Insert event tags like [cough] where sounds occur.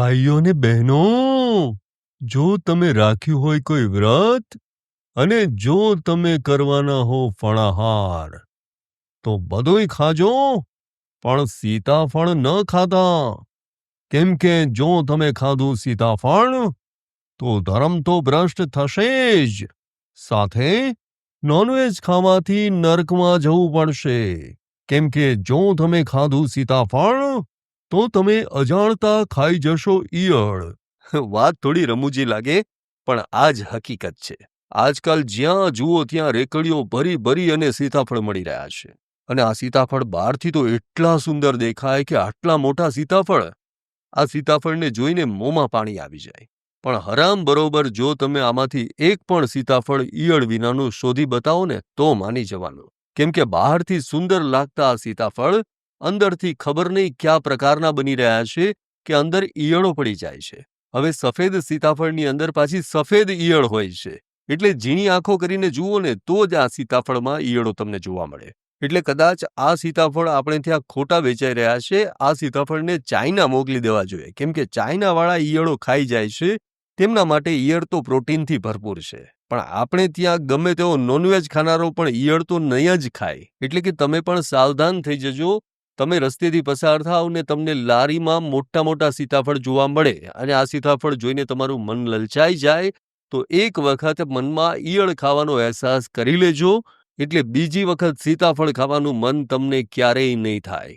ભાઈઓ અને બહેનો, જો તમે રાખ્યું હોય કોઈ વ્રત અને જો તમે કરવાના હો ફળાહાર, તો બધુંય ખાજો, પણ સીતાફળ ન ખાતા. કેમ કે જો તમે ખાધું સીતાફળ, તો ધર્મ તો ભ્રષ્ટ થશે જ. સાથે નોનવેજ ખાવાથી નર્કમાં જવું પડશે. કેમ કે જો તમે ખાધું સીતાફળ તો તમે અજાણતા ખાઈ જશો ઈયળ. [laughs] વાત થોડી રમૂજી લાગે, પણ આ જ હકીકત છે. આજકાલ જ્યાં જુઓ ત્યાં રેકડીઓ ભરી ભરી અને સીતાફળ મળી રહ્યા છે. અને આ સીતાફળ બહારથી તો એટલા સુંદર દેખાય કે આટલા મોટા સીતાફળ. આ સીતાફળને જોઈને મોંમાં પાણી આવી જાય. પણ હરામ બરોબર જો તમે આમાંથી એક પણ સીતાફળ ઈયળ વિનાનું શોધી બતાવો ને તો માની જવાનું. કેમ કે બહારથી સુંદર લાગતા આ સીતાફળ અંદરથી ખબર નહીં કયા પ્રકારના બની રહ્યા છે કે અંદર ઈયળો પડી જાય છે. હવે સફેદ સીતાફળની અંદર પાછી સફેદ ઈયળ હોય છે. એટલે ઝીણી આંખો કરીને જુઓ ને તો જ આ સીતાફળમાં ઈયળો તમને જોવા મળે. એટલે કદાચ આ સીતાફળ આપણે ત્યાં ખોટા વેચાઈ રહ્યા છે, આ સીતાફળને ચાઇના મોકલી દેવા જોઈએ. કેમ કે ચાઇનાવાળા ઈયળો ખાઈ જાય છે, તેમના માટે ઈયળ તો પ્રોટીનથી ભરપૂર છે. પણ આપણે ત્યાં ગમે તેવો નોનવેજ ખાનારો પણ ઈયળ તો નહીં જ ખાય. એટલે કે તમે પણ સાવધાન થઈ જજો તમે રસ્તેથી પસાર થાવ ને તમને લારીમાં મોટા મોટા સીતાફળ જોવા મળે અને આ સીતાફળ જોઈને તમારું મન લલચાઈ જાય, તો એક વખત મનમાં ઈયળ ખાવાનો અહેસાસ કરી લેજો, એટલે બીજી વખત સીતાફળ ખાવાનું મન તમને ક્યારેય નહીં થાય.